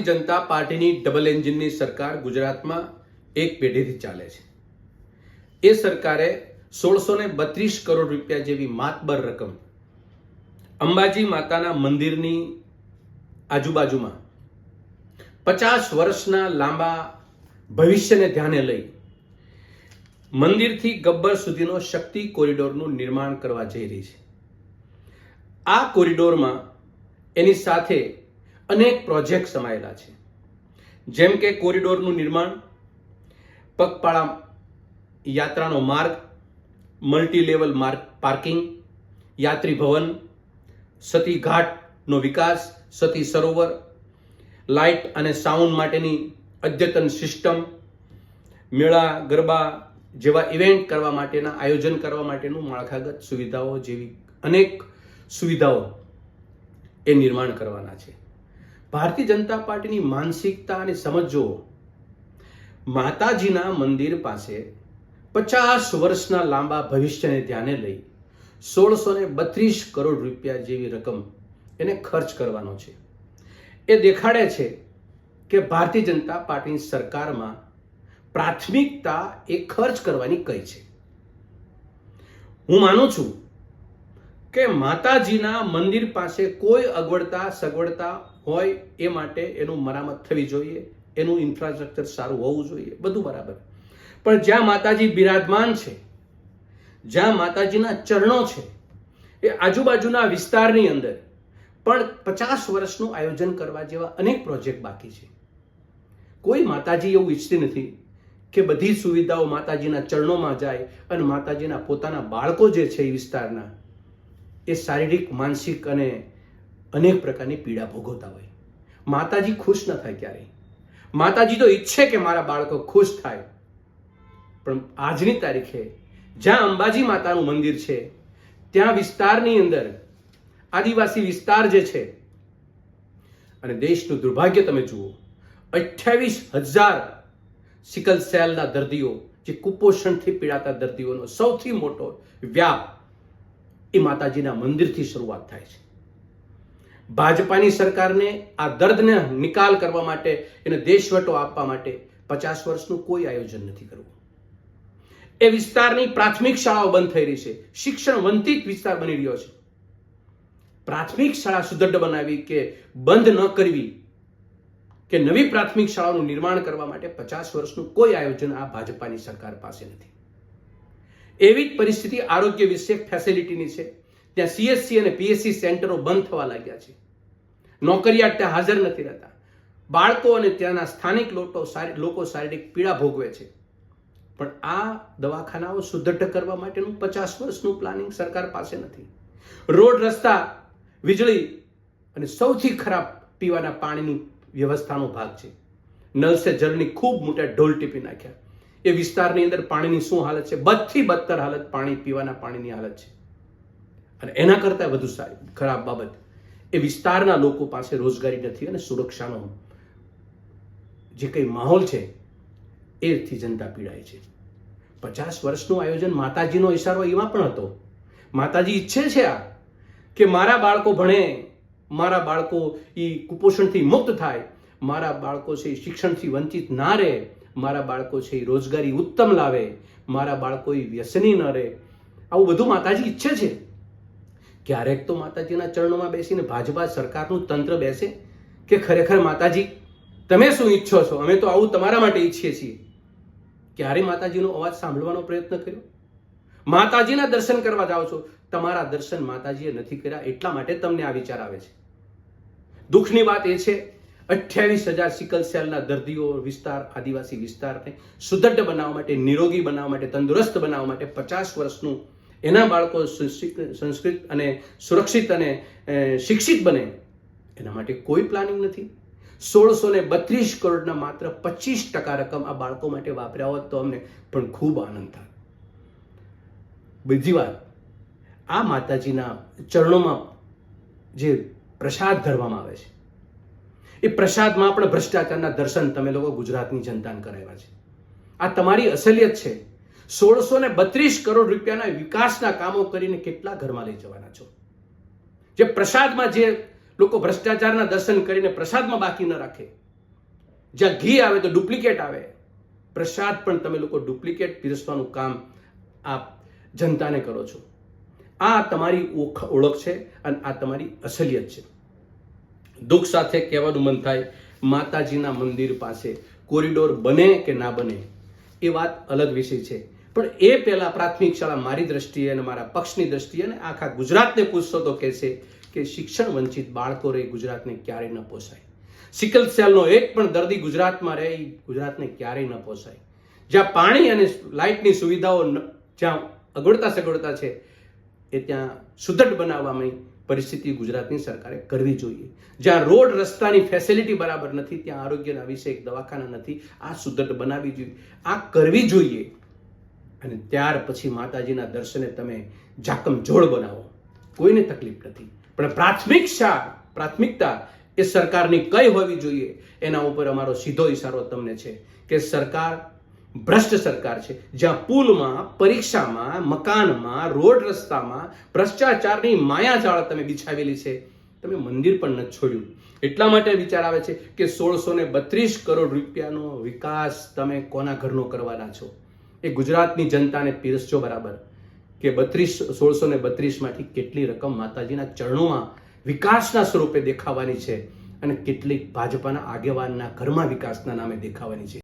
જનતા પાર્ટીની ડબલ એન્જિનની સરકાર ગુજરાતમાં એક પેઢીથી ચાલે છે. એ સરકારે સોળસો ને બત્રીસ કરોડ રૂપિયા જેવી માતબર રકમ અંબાજી માતાના મંદિરની આજુબાજુમાં પચાસ વર્ષના લાંબા ભવિષ્યને ધ્યાને લઈ મંદિરથી ગબ્બર સુધીનો શક્તિ કોરિડોરનું નિર્માણ કરવા જઈ રહી છે. આ કોરિડોરમાં એની સાથે અનેક પ્રોજેક્ટ સમાયેલા છે. જેમ કે કોરિડોરનું નિર્માણ, પગપાળા યાત્રાનો માર્ગ મલ્ટી લેવલ માર્ગ પાર્કિંગ યાત્રી ભવન, સતી ઘાટનો વિકાસ, સતી સરોવર લાઇટ અને સાઉન્ડ માટેની અદ્યતન સિસ્ટમ મેળા, ગરબા જેવા ઇવેન્ટ કરવા માટેના, આયોજન કરવા માટેનું માળખાગત સુવિધાઓ જેવી અનેક સુવિધાઓ એ નિર્માણ કરવાના છે. ભારતીય જનતા પાર્ટીની માનસિકતા અને સમજો માતાજીના મંદિર પાસે પચાસ વર્ષના લાંબા ભવિષ્યને ધ્યાને લઈ સોળસો ને બત્રીસ કરોડ રૂપિયા જેવી રકમ એને ખર્ચ કરવાનો છે. એ દેખાડે છે કે ભારતીય જનતા પાર્ટીની સરકારમાં પ્રાથમિકતા એ ખર્ચ કરવાની કઈ છે. હું માનું છું કે માતાજીના મંદિર પાસે કોઈ અગવડતા સગવડતા હોય એ માટે એનું મરામત થવી જોઈએ, એનું ઇન્ફ્રાસ્ટ્રક્ચર સારું હોવું જોઈએ, બધું બરાબર. પણ જ્યાં માતાજી બિરાજમાન છે, જ્યાં માતાજીના ચરણો છે, એ આજુબાજુના વિસ્તારની અંદર પણ પચાસ વર્ષનું આયોજન કરવા જેવા અનેક પ્રોજેક્ટ બાકી છે. કોઈ માતાજી એવું ઈચ્છતી નથી કે બધી સુવિધાઓ માતાજીના ચરણોમાં જાય અને માતાજીના પોતાના બાળકો જે છે એ વિસ્તારના, એ શારીરિક, માનસિક અને અનેક પ્રકારની પીડા ભોગવતા હોય. માતાજી ખુશ ન થાય ક્યારેય. માતાજી તો ઈચ્છે કે મારા બાળકો ખુશ થાય. પણ આજની તારીખે જ્યાં અંબાજી માતાનું મંદિર છે, ત્યાં વિસ્તારની અંદર આદિવાસી વિસ્તાર જે છે, અને દેશનું દુર્ભાગ્ય તમે જુઓ, અઠ્યાવીસ હજાર સિકલ સેલના દર્દીઓ જે કુપોષણથી પીડાતા દર્દીઓનો સૌથી મોટો વ્યાપ એ માતાજીના મંદિરથી શરૂઆત થાય છે. ભાજપાની સરકારને આ દર્દને નિકાલ કરવા માટે એને દેશવટો આપવા માટે પચાસ વર્ષનું કોઈ આયોજન નથી કરવું. એ વિસ્તારની પ્રાથમિક શાળાઓ બંધ થઈ રહી છે. શિક્ષણ વંચિત વિસ્તાર બની રહ્યો છે. પ્રાથમિક શાળા સુદૃઢ બનાવી કે બંધ ન કરવી કે નવી પ્રાથમિક શાળાનું નિર્માણ કરવા માટે પચાસ વર્ષનું કોઈ આયોજન આ ભાજપાની સરકાર પાસે નથી. એવી જ પરિસ્થિતિ આરોગ્ય વિશે ફેસિલિટીની છે. ત્યાં સીએસસી અને પીએસસી સેન્ટરો બંધ થવા લાગ્યા છે. નોકરિયાત ત્યાં હાજર નથી રહેતા. બાળકો અને ત્યાંના સ્થાનિક લોકો લોકો શારીરિક પીડા ભોગવે છે. પણ આ દવાખાનાઓ સુદ્રઢ કરવા માટેનું પચાસ વર્ષનું પ્લાનિંગ સરકાર પાસે નથી. રોડ, રસ્તા, વીજળી અને સૌથી ખરાબ પીવાના પાણીની વ્યવસ્થાનો ભાગ છે. નલ સે જળની ખૂબ મોટા ઢોલ ટીપી નાખ્યા. એ વિસ્તારની અંદર પાણીની શું હાલત છે? બદથી બદતર હાલત પાણી, પીવાના પાણીની હાલત છે. અને એના કરતાં વધુ સારી, ખરાબ બાબત. એ વિસ્તારના લોકો પાસે રોજગારી નથી અને સુરક્ષાનો જે કંઈ માહોલ છે, એથી જનતા પીડાય છે. પચાસ વર્ષનું આયોજન માતાજીનો ઈશારો એમાં પણ હતો. માતાજી ઈચ્છે છે આ, કે મારા બાળકો ભણે, મારા બાળકો એ કુપોષણથી મુક્ત થાય, મારા બાળકો છે એ શિક્ષણથી વંચિત ના રહે, મારા બાળકો છે એ રોજગારી ઉત્તમ લાવે, મારા બાળકો એ વ્યસની ન રહે. આવું બધું માતાજી ઈચ્છે છે. ક્યારેક તો માતાજીના ચરણોમાં બેસીને ભાજપા સરકારનું તંત્ર બેસે કે ખરેખર માતાજી, તમે શું ઈચ્છો છો? અમે તો આવું તમારા માટે ઈચ્છીએ છીએ. ક્યારે માતાજીનો અવાજ સાંભળવાનો પ્રયત્ન કર્યો? માતાજીના દર્શન કરવા જાઓ છો. તમારા દર્શન માતાજીએ નથી કર્યા, એટલા માટે તમને આ વિચાર આવે છે. દુઃખની વાત એ છે, અઠ્યાવીસ હજાર સિકલ સેલના દર્દીઓ વિસ્તાર, આદિવાસી વિસ્તારને સુદૃઢ બનાવવા માટે, નિરોગી બનાવવા માટે, તંદુરસ્ત બનાવવા માટે પચાસ વર્ષનું એના બાળકો સંસ્કૃત અને સુરક્ષિત અને શિક્ષિત બને, એના માટે કોઈ પ્લાનિંગ નથી. સોળસો ને બત્રીસ કરોડના માત્ર પચીસ ટકા રકમ આ બાળકો માટે વાપર્યા હોત તો અમને પણ ખૂબ આનંદ થાય. બીજી વાત, આ માતાજીના ચરણોમાં જે પ્રસાદ ધરવામાં આવે છે, એ પ્રસાદમાં પણ ભ્રષ્ટાચારના દર્શન તમે લોકો ગુજરાતની જનતાને કરાવ્યા છે. આ તમારી અસલિયત છે. સોળસો ને બત્રીસ કરોડ રૂપિયાના વિકાસના કામો કરીને કેટલા ઘરમાં લઈ જવાના છો? જે પ્રસાદમાં જે લોકો ભ્રષ્ટાચારના દર્શન કરીને પ્રસાદમાં બાકી ન રાખે, જ્યાં ઘી આવે તો ડુપ્લિકેટ આવે, પ્રસાદ પણ તમે લોકો ડુપ્લિકેટ પીરસવાનું કામ આ જનતાને કરો છો. આ તમારી ઓળખ છે અને આ તમારી અસલિયત છે. દુઃખ સાથે કહેવાનું મન થાય, માતાજીના મંદિર પાસે કોરિડોર બને કે ના બને? એ વાત અલગ વિષય છે. પણ એ પહેલા પ્રાથમિક શાળા મારી દ્રષ્ટિએ અને મારા પક્ષની દ્રષ્ટિએ અને આખા ગુજરાતને પૂછશો તો કહેશે કે શિક્ષણ વંચિત બાળકો રહે ગુજરાતને ક્યારેય ન પોસાય. સિકલ સેલનો એક પણ દર્દી ગુજરાતમાં રહે ગુજરાતને ક્યારેય ન પોસાય. જ્યાં પાણી અને લાઇટની સુવિધાઓ જ્યાં અગવડતા સગવડતા છે, એ ત્યાં સુદૃઢ બનાવવાની પરિસ્થિતિ ગુજરાતની સરકારે કરવી જોઈએ. જ્યાં રોડ રસ્તાની ફેસિલિટી બરાબર નથી, ત્યાં આરોગ્યના વિશે એક દવાખાના નથી, આ સુદૃઢ બનાવવી જોઈએ. આ કરવી જોઈએ. અને ત્યાર પછી માતાજીના દર્શને તમે જાકમ જોડ બનાવો. કોઈને તકલીફ નથી. પણ પ્રાથમિક શા પ્રાથમિકતા એ સરકારની કઈ હોવી જોઈએ, એના ઉપર અમારો સીધો ઈશારો તમને છે કે સરકાર ભ્રષ્ટ સરકાર છે, જ્યાં પુલમાં, પરીક્ષામાં, મકાનમાં, રોડ રસ્તામાં ભ્રષ્ટાચારની માયાજાળ તમે બિછાવેલી છે. તમે મંદિર પણ નથી છોડ્યું. એટલા માટે વિચાર આવે છે કે સોળસો ને બત્રીસ કરોડ રૂપિયાનો વિકાસ તમે કોના ઘરનો કરવાના છો? એ ગુજરાતની જનતાને પીરસજો બરાબર કે બત્રીસ, સોળસો ને બત્રીસમાંથી કેટલી રકમ માતાજીના ચરણોમાં વિકાસના સ્વરૂપે દેખાવાની છે અને કેટલીક ભાજપાના આગેવાનના ઘરમાં વિકાસના નામે દેખાવાની છે.